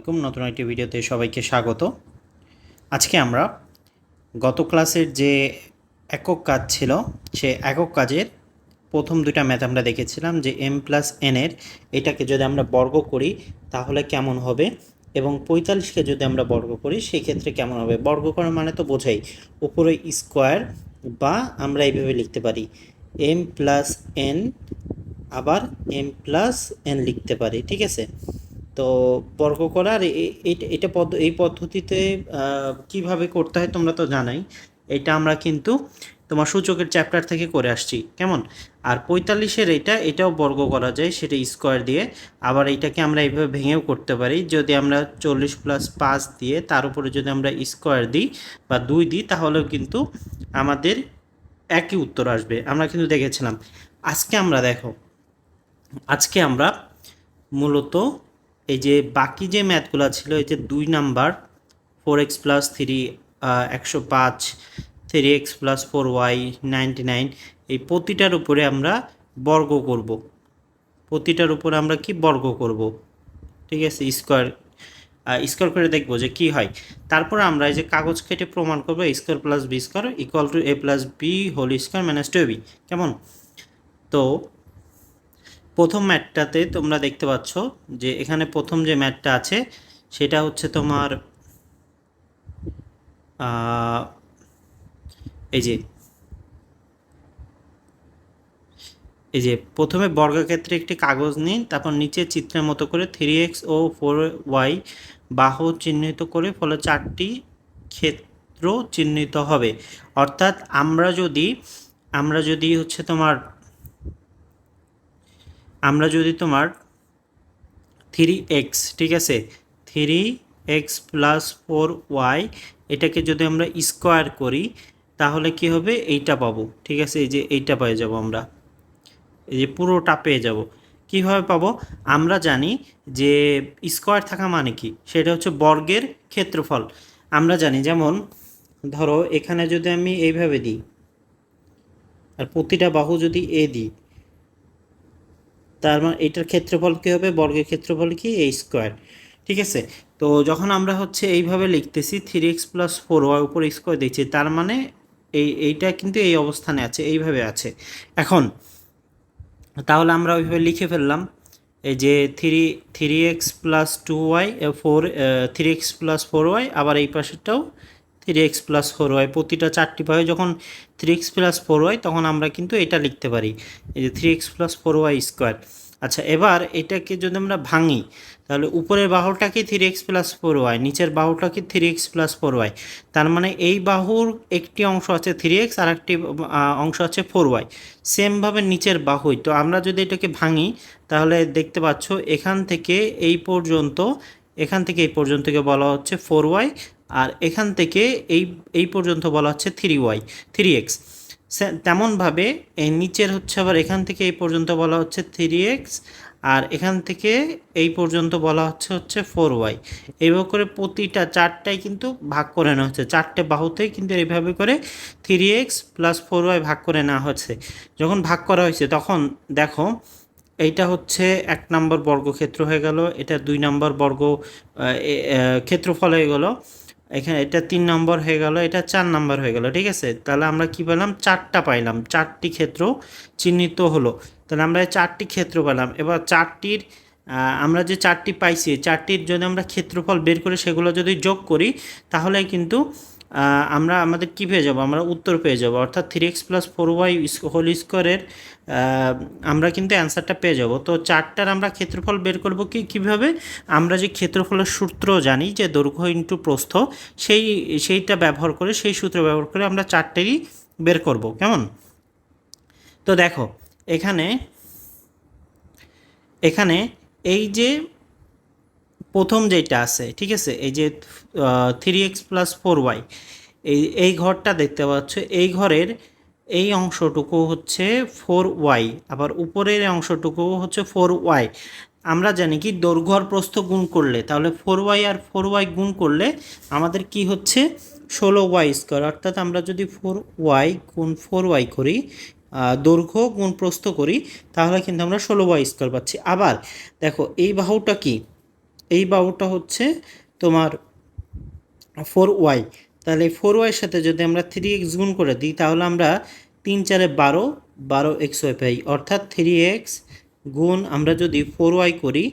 আলাইকুম। নতুন একটি ভিডিওতে সবাইকে স্বাগত। আজকে আমরা গত ক্লাসের যে একক কাজ ছিল, সে একক কাজের প্রথম দুইটা ম্যাথ আমরা দেখেছিলাম যে এম প্লাস এনের এটাকে যদি আমরা বর্গ করি তাহলে কেমন হবে? এবং পঁয়তাল্লিশকে যদি আমরা বর্গ করি সেই ক্ষেত্রে কেমন হবে? বর্গ করার মানে তো বোঝাই, উপরে স্কোয়ার বা আমরা এইভাবে লিখতে পারি, এম প্লাস এন আবার এম প্লাস এন লিখতে পারি, ঠিক আছে? তো বর্গ করার এটা পদ্ধ, এই পদ্ধতিতে কীভাবে করতে হয় তোমরা তো জানাই। এটা আমরা কিন্তু তোমার সূচকের চ্যাপ্টার থেকে করে আসছি, কেমন? আর পঁয়তাল্লিশের এটা, এটাও বর্গ করা যায় সেটা স্কোয়ার দিয়ে। আবার এইটাকে আমরা এইভাবে ভেঙেও করতে পারি। যদি আমরা চল্লিশ প্লাস পাঁচ দিয়ে তার উপরে যদি আমরা স্কোয়ার দিই বা দুই দিই, তাহলেও কিন্তু আমাদের একই উত্তর আসবে। আমরা কিন্তু দেখেছিলাম। আজকে আমরা দেখো, আজকে আমরা মূলত এই যে বাকি যে ম্যাথগুলো ছিল, এই যে দুই number four X plus three একশো পাঁচ three X plus four Y ninety nine এই প্রতিটার উপরে আমরা বর্গ করব। প্রতিটার উপরে আমরা কি বর্গ করব? ঠিক আছে স্কোয়ার স্কোয়ার করে দেখব যে কি হয়। তারপর আমরা এই যে কাগজ কেটে প্রমাণ করব square plus B square equal to A plus B whole square minus two B কেমন? তো প্রথম ম্যাটটাতে তোমরা দেখতে পাচ্ছ যে এখানে প্রথম যে ম্যাটটা আছে, সেটা হচ্ছে তোমার এই যে এই যে প্রথমে বর্গক্ষেত্রে একটি কাগজ নিন, তারপর নিচে চিত্রের মতো করে থ্রি এক্স ও ফোর ওয়াই বাহু চিহ্নিত করে, ফলে চারটি ক্ষেত্র চিহ্নিত হবে। অর্থাৎ আমরা যদি আমরা যদি হচ্ছে তোমার আমরা যদি তোমার থ্রি এক্স ঠিক আছে? Three X plus four Y এটাকে যদি আমরা স্কোয়ার করি, তাহলে কি হবে? এইটা পাবো, ঠিক আছে? এই যে এইটা পেয়ে যাব আমরা। এই যে পুরোটা পেয়ে যাব। কীভাবে পাবো? আমরা জানি যে স্কোয়ার থাকা মানে কি? সেটা হচ্ছে বর্গের ক্ষেত্রফল। আমরা জানি, যেমন ধরো এখানে যদি আমি এইভাবে দিই, আর প্রতিটা বাহু যদি এ দিই তার মানে এটার ক্ষেত্রফল কী হবে? বর্গের ক্ষেত্রফল কি? এই স্কোয়ার। ঠিক আছে? তো যখন আমরা হচ্ছে এইভাবে লিখতেছি three X plus four Y উপর স্কোয়ার দিচ্ছি, তার মানে এই, এইটা কিন্তু এই অবস্থানে আছে, এইভাবে আছে। এখন, তাহলে আমরা ওইভাবে লিখে ফেললাম, এই যে three three X plus two Y four three X plus four Y আবার এই পাশেরটাও three X plus four Y প্রতিটা চারটি পাবে যখন three X plus four Y তখন আমরা কিন্তু এটা লিখতে পারি। এই যে three X plus four Y square আচ্ছা এবার এটাকে যদি আমরা ভাঙি, তাহলে উপরের বাহুটা কি three X plus four Y নিচের বাহুটা কি three X plus four Y তার মানে এই বাহুর একটি অংশ আছে থ্রি এক্স আর একটি অংশ আছে ফোর ওয়াই সেমভাবে নিচের বাহুই। তো আমরা যদি এটাকে ভাঙি, তাহলে দেখতে পাচ্ছ এখান থেকে এই পর্যন্ত, এখান থেকে এই পর্যন্তকে বলা হচ্ছে ফোর ওয়াই আর এখান থেকে এই এই পর্যন্ত বলা হচ্ছে থ্রি ওয়াই থ্রি এক্স তেমনভাবে এই নিচের হচ্ছে আবার এখান থেকে এই পর্যন্ত বলা হচ্ছে থ্রি এক্স আর এখান থেকে এই পর্যন্ত বলা হচ্ছে হচ্ছে ফোর ওয়াই এইভাবে করে প্রতিটা চারটাই কিন্তু ভাগ করে নেওয়া হচ্ছে। চারটে বাহুতেই কিন্তু এইভাবে করে three X plus four Y ভাগ করে নেওয়া হচ্ছে। যখন ভাগ করা হয়েছে, তখন দেখো, এইটা হচ্ছে এক নম্বর বর্গক্ষেত্র হয়ে গেল, এটা দুই নম্বর বর্গ ক্ষেত্রফল হয়ে গেল। এখানে এটা তিন নম্বর হয়ে গেল, এটা চার নম্বর হয়ে গেল, ঠিক আছে? তাহলে আমরা কি পেলাম? চারটা পাইলাম। চারটি ক্ষেত্র চিহ্নিত হলো। তাহলে আমরা এই চারটি ক্ষেত্র পেলাম। এবার চারটির আমরা যে চারটি পাইছি, চারটির যদি আমরা ক্ষেত্রফল বের করে, সেগুলো যদি যোগ করি, তাহলে কিন্তু আমরা আমাদের কী পেয়ে যাব? আমরা উত্তর পেয়ে যাব। অর্থাৎ three X plus four Y whole স্কোয়ারের আমরা কিন্তু অ্যান্সারটা পেয়ে যাব। তো চারটার আমরা ক্ষেত্রফল বের করব কি, কীভাবে? আমরা যে ক্ষেত্রফলের সূত্র জানি যে দৈর্ঘ্য ইন্টু প্রস্থ, সেই, সেইটা ব্যবহার করে, সেই সূত্র ব্যবহার করে আমরা চারটেরই বের করব। কেমন? তো দেখো, এখানে এখানে এই যে প্রথম যেটা আছে, ঠিক আছে? এই যে three X plus four Y এই এই ঘরটা দেখতে পাচ্ছ, এই ঘরের এই অংশটুকু হচ্ছে ফোর ওয়াই আবার উপরের অংশটুকু হচ্ছে ফোর ওয়াই আমরা জানি কি দৈর্ঘ্য প্রস্থ গুণ করলে, তাহলে ফোর ওয়াই আর ফোর ওয়াই গুণ করলে আমাদের কি হচ্ছে? ষোলো ওয়াই স্কোয়ার অর্থাৎ আমরা যদি ফোর ওয়াই গুণ ফোর ওয়াই করি দৈর্ঘ্য গুণ প্রস্থ করি, তাহলে কিন্তু আমরা ষোলো ওয়াই স্কোয়ার পাচ্ছি। আবার দেখো, এই বাহুটা কি? এই বাহুটা হচ্ছে তোমার ফোর ওয়াই তাহলে ফোর ওয়াইয়ের সাথে যদি আমরা থ্রি এক্স গুণ করে দিই, তাহলে আমরা তিন চারে বারো বারো এক্স ওয়াই পাই। অর্থাৎ থ্রি এক্স গুণ আমরা যদি ফোর ওয়াই করি,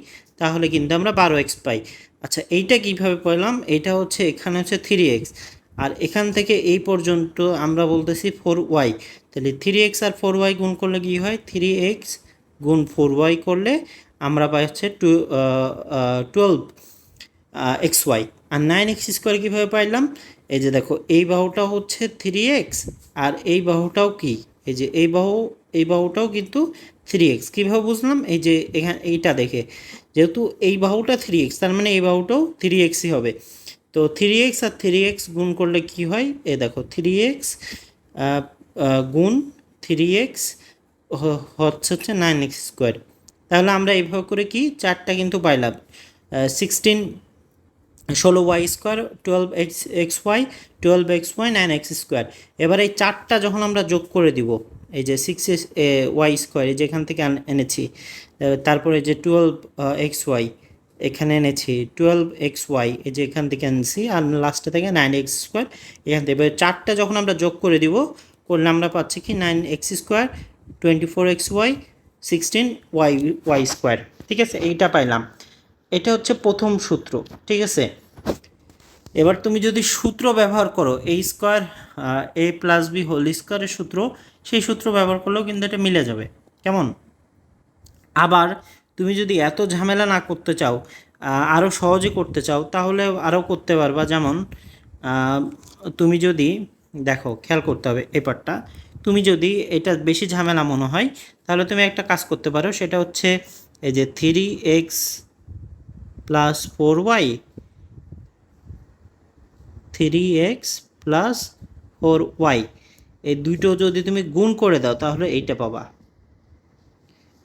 তাহলে কিন্তু আমরা বারো এক্স পাই। আচ্ছা এইটা কীভাবে পেলাম? এটা হচ্ছে এখানে হচ্ছে থ্রি এক্স আর এখান থেকে এই পর্যন্ত আমরা বলতেছি ফোর ওয়াই তাহলে থ্রি এক্স আর ফোর ওয়াই গুণ করলে কী হয়? থ্রি এক্স গুণ ফোর ওয়াই করলে আমরা পাই হচ্ছে টু টুয়েলভ এক্স ওয়াই আর নাইন এক্স স্কোয়ার কীভাবে পাইলাম? এই যে দেখো, এই বাহুটা হচ্ছে থ্রি এক্স আর এই বাহুটাও কি? এই যে এই বাহু, এই বাহুটাও কিন্তু থ্রি এক্স কীভাবে বুঝলাম? এই যে এখানে, এইটা দেখে। যেহেতু এই বাহুটা থ্রি এক্স তার মানে এই বাহুটাও থ্রি এক্সই হবে। তো থ্রি এক্স আর থ্রি এক্স গুণ করলে কি হয়? এ দেখো থ্রি এক্স গুণ থ্রি এক্স হচ্ছে হচ্ছে নাইন এক্স স্কোয়ার তাহলে আমরা এইভাবে করে কি চারটা কিন্তু পাইলাম। সিক্সটিন ষোলো Y square twelve X X Y twelve X Y nine X square এবার এই চারটা যখন আমরা যোগ করে দিব, এই যে সিক্স ওয়াই স্কোয়ার এই যেখান থেকে এনেছি তারপরে যে টুয়েলভ এক্স ওয়াই এখানে এনেছি টুয়েলভ এক্স ওয়াই এই যে এখান থেকে এনেছি, আর লাস্টে থেকে নাইন এক্স স্কোয়ার এখান থেকে। এবার চারটা যখন আমরা যোগ করে দিব, করলে আমরা পাচ্ছি কি nine X square twenty four X Y sixteen Y Y square ঠিক আছে, এইটা পাইলাম। এটা হচ্ছে প্রথম সূত্র, ঠিক আছে? এবার তুমি যদি সূত্র ব্যবহার করো এই square A plus B whole স্কোয়ারের সূত্র, সেই সূত্র ব্যবহার করলেও কিন্তু এটা মিলে যাবে। কেমন? আবার তুমি যদি এত ঝামেলা না করতে চাও আরও সহজে করতে চাও, তাহলে আরও করতে পারবা। যেমন তুমি যদি, দেখো, খেয়াল করতে হবে এই পার্টটা তুমি যদি এটা বেশি ঝামেলা মনে হয়, তাহলে তুমি একটা কাজ করতে পারো, সেটা হচ্ছে এই যে three X plus four Y three X plus four Y এই দুটো যদি তুমি গুণ করে দাও, তাহলে এইটা পাবা।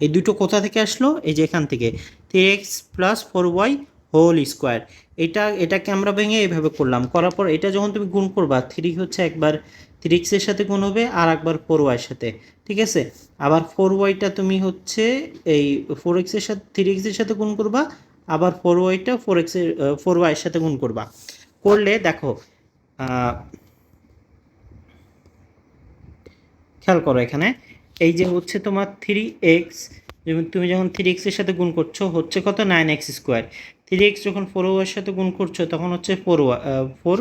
এই দুটো কোথা থেকে আসলো? এই যে এখান থেকে। Three X plus four Y whole square. এটা, এটাকে আমরা ভেঙে এইভাবে করলাম। করার পর এটা যখন তুমি গুণ করবা থ্রি হচ্ছে একবার থ্রি এক্সের সাথে গুণ হবে আর একবার ফোর ওয়াইয়ের সাথে। ঠিক আছে? আবার ফোর ওয়াইটা তুমি হচ্ছে এই ফোর এক্সের সাথে থ্রি এক্সের সাথে গুণ করবা, আবার ফোর ওয়াইটা ফোর এক্সের ফোর ওয়াইয়ের সাথে গুণ করবা। করলে দেখো খেয়াল করো এখানে, এই যে হচ্ছে তোমার থ্রি এক্স তুমি যখন থ্রি এক্সের সাথে গুণ করছ, হচ্ছে কত? Nine X square three X যখন ফোর ওয়াইয়ের সাথে গুণ করছ, তখন হচ্ছে four four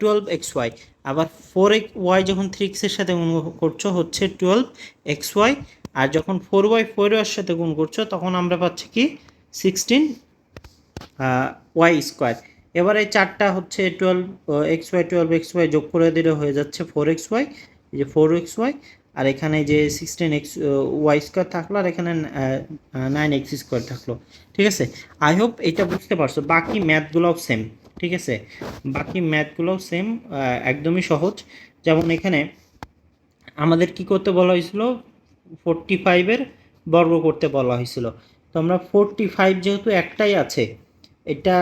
twelve X Y আবার ফোর এক্স ওয়াই যখন থ্রি এক্সের সাথে গুণ করছ, হচ্ছে টুয়েলভ এক্স ওয়াই আর যখন ফোর ওয়াই ফোর ওয়াইয়ের সাথে গুণ করছ, তখন আমরা পাচ্ছি কি? সিক্সটিন ওয়াই স্কোয়ার এবার এই চারটা হচ্ছে twelve X Y twelve X Y যোগ করে দিলে হয়ে যাচ্ছে ফোর এক্স ওয়াই এই যে ফোর এক্স ওয়াই আর এখানে যে সিক্সটিন এক্স ওয়াই স্কোয়ার থাকল আর এখানে নাইন এক্স স্কোয়ার থাকল। ঠিক আছে? আই হোপ এটা বুঝতে পারছ। বাকি ম্যাথগুলোও সেম ঠিক আছে? বাকি ম্যাথগুলোও সেম একদমই সহজ। যেমন এখানে আমাদের কি করতে বলা হয়েছিল? ফোরটি ফাইভের বর্গ করতে বলা হয়েছিল। তো আমরা ফোরটি ফাইভ যেহেতু একটাই আছে, এটা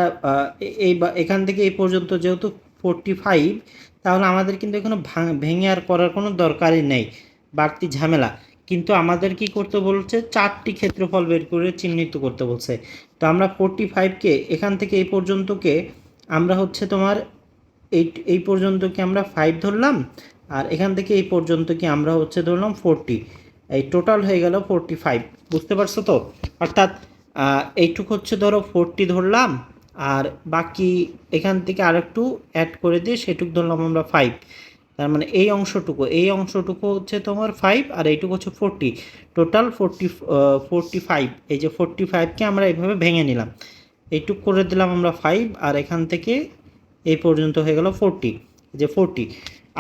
এই এখান থেকে এই পর্যন্ত যেহেতু ফোরটি ফাইভ তাহলে আমাদের কিন্তু এখানে ভেঙে আর করার কোনো দরকারই নেই। বাড়তি ঝামেলা। কিন্তু আমাদের কি করতে বলছে? চারটি ক্ষেত্রফল বের করে চিহ্নিত করতে বলছে। তো আমরা ফোরটি ফাইভকে এখান থেকে এই পর্যন্তকে আমরা হচ্ছে তোমার এই এই পর্যন্তকে আমরা ফাইভ ধরলাম আর এখান থেকে এই পর্যন্ত কি আমরা হচ্ছে ধরলাম ফোরটি এই টোটাল হয়ে গেল ফোরটি ফাইভ বুঝতে পারছ তো? অর্থাৎ এইটুক হচ্ছে ধরো ফোরটি ধরলাম আর বাকি এখান থেকে আরেকটু অ্যাড করে দিয়ে সেটুক ধরলাম আমরা ফাইভ তার মানে এই অংশটুকু এই অংশটুকু হচ্ছে তোমার ফাইভ আর এইটুকু হচ্ছে forty total forty forty five এই যে ফোরটি ফাইভকে আমরা এইভাবে ভেঙে নিলাম। এইটুক করে দিলাম আমরা ফাইভ আর এখান থেকে এই পর্যন্ত হয়ে গেল ফোরটি যে ফোরটি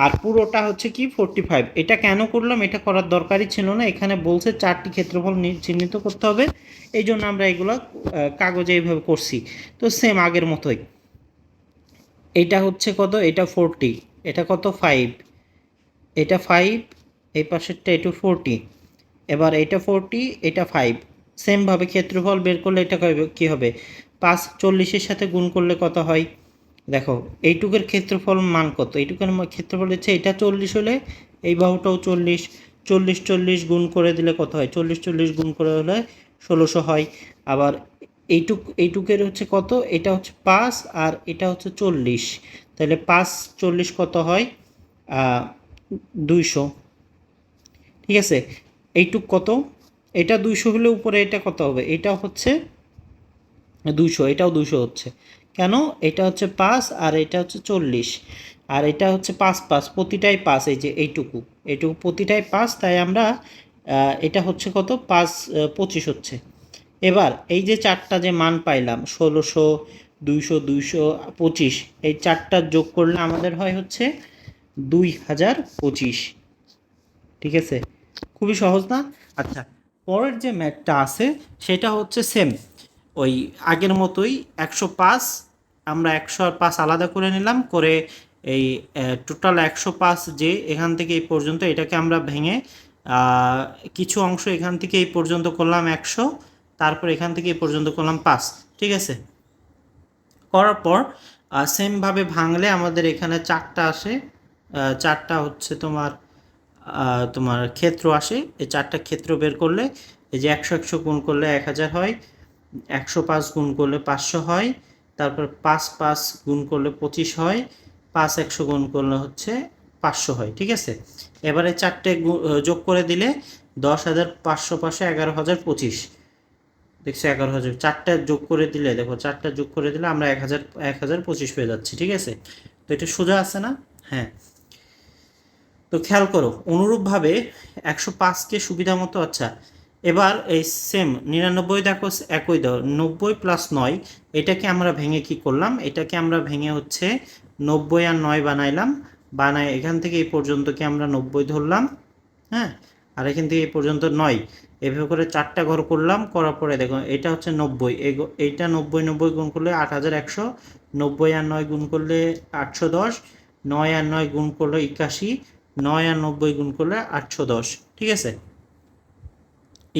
আর পুরোটা হচ্ছে কি ফোরটি ফাইভ এটা কেন করলাম? এটা করার দরকারই ছিল না। এখানে বলছে চারটি ক্ষেত্রফল চিহ্নিত করতে হবে। এই জন্য আমরা এগুলো কাগজে এইভাবে করছি। তো সেম আগের মতোই। এটা হচ্ছে কত? এটা ফোরটি এটা কত? ফাইভ এটা ফাইভ এই পাশেরটা একটু ফোরটি এবার এটা ফোরটি এটা ফাইভ সেমভাবে ক্ষেত্রফল বের করলে এটা কী হবে? পাঁচ চল্লিশের সাথে গুণ করলে কত হয়? দেখো, এইটুকের ক্ষেত্রফল মান কত? এইটুকের ক্ষেত্রফল হচ্ছে এটা চল্লিশ হলে এই বাহুটাও চল্লিশ। চল্লিশ চল্লিশ গুণ করে দিলে কত হয়? চল্লিশ চল্লিশ গুণ করে হলে ষোলোশো হয়। আবার এইটুক, এইটুকের হচ্ছে কত? এটা হচ্ছে পাঁচ আর এটা হচ্ছে চল্লিশ। তাহলে পাঁচ চল্লিশ কত হয়? দুইশো। ঠিক আছে? এইটুক কত? এটা দুইশো হলে উপরে এটা কত হবে? এটা হচ্ছে দুইশো, এটাও দুশো হচ্ছে। কেন? এটা হচ্ছে পাঁচ আর এটা হচ্ছে চল্লিশ। আর এটা হচ্ছে পাঁচ পাঁচ, প্রতিটাই পাঁচ, এই যে এইটুকু। এইটুকু প্রতিটাই পাঁচ, তাই আমরা এটা হচ্ছে কত? পাঁচ পঁচিশ হচ্ছে। এবার এই যে চারটা যে মান পাইলাম, ষোলোশো, দুইশো দুইশো, পঁচিশ, এই চারটা যোগ করলে আমাদের হয় হচ্ছে দুই হাজার পঁচিশ। ঠিক আছে? খুবই সহজ না? আচ্ছা পরের যে ম্যাথটা আছে, সেটা হচ্ছে সেম ওই আগের মতোই একশো পাঁচ, আমরা একশো আর পাঁচ আলাদা করে নিলাম, করে এই টোটাল একশো পাঁচ যে এখান থেকে এই পর্যন্ত এটাকে আমরা ভেঙে কিছু অংশ এখান থেকে এই পর্যন্ত করলাম একশো। তারপর এখান থেকে এই পর্যন্ত করলাম পাঁচ, ঠিক আছে? করার পর সেমভাবে ভাঙলে আমাদের এখানে চারটা আসে। চারটা হচ্ছে তোমার তোমার ক্ষেত্র আসে। এই চারটা ক্ষেত্র বের করলে এই যে একশো একশো গুণ করলে এক হাজার হয়, একশো পাঁচ গুণ করলে পাঁচশো হয়, তারপর পাঁচ পাঁচ গুণ করলে পঁচিশ হয়, পাঁচ একশো গুণ করলে হচ্ছে পাঁচশো হয়, ঠিক আছে? এবারে চারটে যোগ করে দিলে দশ হাজার পাঁচশো পাঁচশো এগারো হাজার পঁচিশ। দেখছ এগারো হাজার। চারটা যোগ করে দিলে, দেখো, চারটা যোগ করে দিলে আমরা এক হাজার এক হাজার পঁচিশ পেয়ে যাচ্ছি, ঠিক আছে? তো এটা সোজা আছে না? হ্যাঁ। তো খেয়াল করো, অনুরূপভাবে একশো পাঁচকে সুবিধা মতো আচ্ছা এবার এই সেম নিরানব্বই দেখো, একই দাও নব্বই প্লাস নয়, এটাকে আমরা ভেঙে কি করলাম? এটাকে আমরা ভেঙে হচ্ছে নব্বই আর নয় বানাইলাম, বানায় এখান থেকে এই পর্যন্তকে আমরা নব্বই ধরলাম হ্যাঁ? আর এখান থেকে এই পর্যন্ত নয়। এভাবে করে চারটা ঘর করলাম, করার পরে দেখো এটা হচ্ছে নব্বই। এইটা নব্বই নব্বই গুণ করলে আট হাজার একশো, নব্বই আর নয় গুণ করলে আটশো দশ, নয় আর নয় গুণ করলে একাশি, নয় আর নব্বই গুণ করলে আটশো দশ। ঠিক আছে?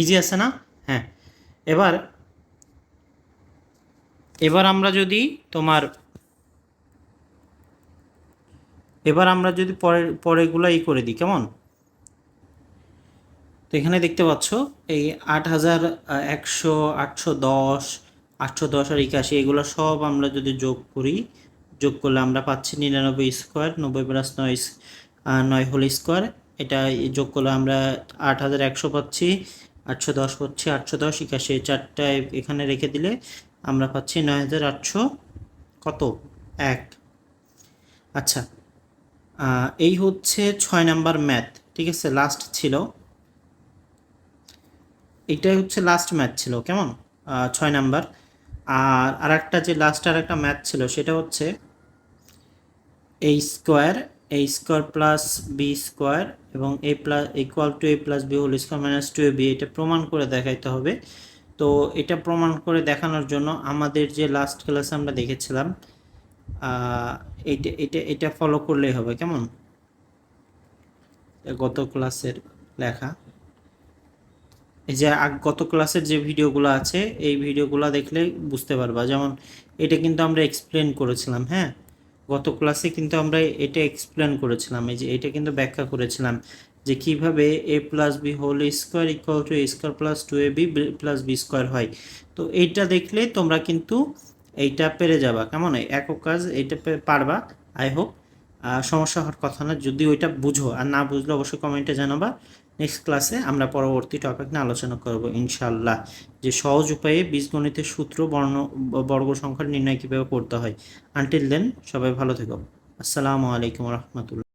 ইজি আছে না? হ্যাঁ। এবার এবার আমরা যদি তোমার, এবার আমরা যদি পরের, পরেরগুলো ই করে দিই, কেমন? তো এখানে দেখতে পাচ্ছ, এই আট হাজার একশো, আটশো দশ আটশো দশ আর একাশি, এগুলো সব আমরা যদি যোগ করি, যোগ করলে আমরা পাচ্ছি নিরানব্বই স্কোয়ার, নব্বই প্লাস নয় নয় হোল স্কোয়ার। এটা যোগ করলে আমরা আট হাজার একশো পাচ্ছি, আটশো দশ পাচ্ছি, আটশো দশ একাশি, এই চারটা এখানে রেখে দিলে আমরা পাচ্ছি নয় হাজার আটশো কত? এক। আচ্ছা এই হচ্ছে ছয় নাম্বার ম্যাথ, ঠিক আছে? লাস্ট ছিল। এটাই হচ্ছে লাস্ট ম্যাচ ছিল, কেমন? ছয় নাম্বার আর আর একটা যে লাস্ট আর একটা ম্যাথ ছিল, সেটা হচ্ছে A square A square plus B square এবং A plus equal to A plus B whole square minus two A B এটা প্রমাণ করে দেখাইতে হবে। তো এটা প্রমাণ করে দেখানোর জন্য আমাদের যে লাস্ট ক্লাসে আমরা দেখেছিলাম এটা এটা এটা ফলো করলেই হবে, কেমন? গত ক্লাসের লেখা। এই যে গত ক্লাসের যে ভিডিওগুলো আছে, এই ভিডিওগুলো দেখলে বুঝতে পারবা। যেমন এটা কিন্তু আমরা এক্সপ্লেন করেছিলাম হ্যাঁ? গত ক্লাসে কিন্তু আমরা এটা এক্সপ্লেন করেছিলাম, এই যে এটা কিন্তু ব্যাখ্যা করেছিলাম যে কীভাবে A plus B whole square equal to A square plus two A B plus B square হয়। তো এইটা দেখলে তোমরা কিন্তু এইটা পেরে যাবা, কেমন? একক কাজ, এইটা পারবা আই হোপ সমস্যা হওয়ার কথা না, যদি ওইটা বুঝো, আর না বুঝলে অবশ্যই কমেন্টে জানাবা। নেক্সট ক্লাসে আমরা পরবর্তী টপিক নিয়ে আলোচনা করব ইনশাল্লাহ যে সহজ উপায়ে বীজগণিতের সূত্র, বর্ণ, বর্গ সংখ্যার নির্ণয় কীভাবে করতে হয়। আনটিল দেন সবাই ভালো থেকো। আসসালামু আলাইকুম রহমতুল্লাহ।